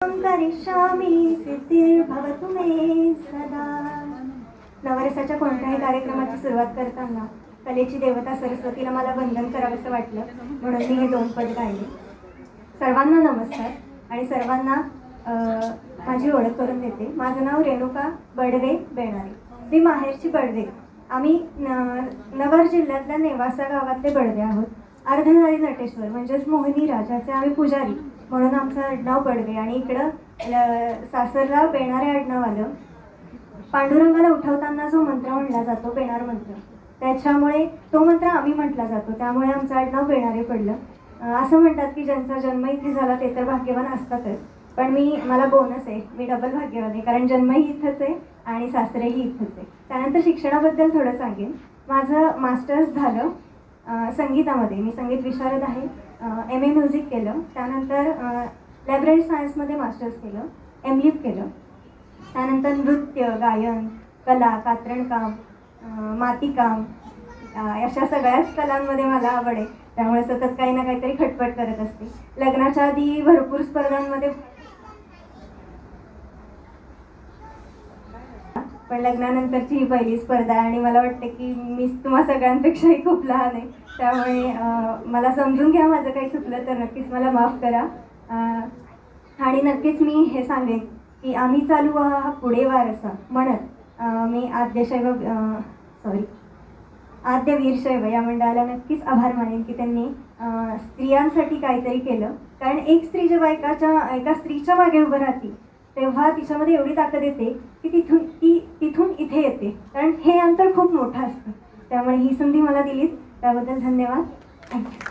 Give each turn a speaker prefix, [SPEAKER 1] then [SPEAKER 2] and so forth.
[SPEAKER 1] करिष्यामि सिद्धिर्भवतु मे सदा. नवरसाच्या कोणत्याही कार्यक्रमाची सुरुवात करताना कलेची देवता सरस्वतीला मला वंदन करावंसं वाटलं म्हणून मी हे दोन पद गायले. सर्वांना नमस्कार आणि सर्वांना माझी ओळख करून देते. माझं नाव रेणुका बडवे बेणारे. मी माहेरची बडवे. आम्ही न नगर जिल्ह्यातल्या नेवासा गावातले बडवे आहोत. अर्धनारी नटेश्वर म्हणजेच मोहिनी राजाचे आम्ही पुजारी. म्हणून आमचं आडनाव पडवे आणि इकडं ल- सासरला बेणारे आडनाव आलं. पांडुरंगाला उठवताना जो मंत्र म्हणला जातो बेणार मंत्र त्याच्यामुळे तो मंत्र आम्ही म्हटला जातो. त्यामुळे आमचं आडनाव बेणारे पडलं. असं म्हणतात की ज्यांचा जन्म इथे झाला ते तर भाग्यवान असतातच. पण मी मला बोनस आहे. मी डबल भाग्यवान आहे. कारण जन्मही इथंच आहे आणि सासरेही इथंच आहे. त्यानंतर शिक्षणाबद्दल थोडं सांगेन. माझं मास्टर्स झालं. संगीतामध्ये. मी संगीत विशारद आहे. एम ए म्युझिक केलं. त्यानंतर लायब्ररी सायन्समध्ये मास्टर्स केलं. एम लिप केलं. त्यानंतर नृत्य गायन कला कात्रणकाम मातीकाम अशा सगळ्याच कलांमध्ये मला आवड आहे. त्यामुळे सतत काही ना काहीतरी खटपट करत असते. लग्नाच्या आधी भरपूर स्पर्धांमध्ये पण लग्नानंतरची ही पहिली स्पर्धा आहे आणि मला वाटतं की मी तुम्हा सगळ्यांपेक्षाही खूप लहान आहे. त्यामुळे मला समजून घ्या माझं काही चुकलं तर नक्कीच मला माफ करा. आणि नक्कीच मी हे सांगेन की आम्ही चालू हा पुढे वार असा म्हणत मी आद्यशैव सॉरी आद्य वीरशैव या मंडळाला नक्कीच आभार मानेन की त्यांनी स्त्रियांसाठी काहीतरी केलं. कारण एक स्त्री जेव्हा एकाच्या एका स्त्रीच्या मागे उभं राहते तेव्हा तिच्यामध्ये एवढी ताकद येते की तिथून ती तिथून इथे येते. कारण हे अंतर खूप मोठं असतं. त्यामुळे ही संधी मला दिलीत. त्याबद्दल धन्यवाद. थँक्यू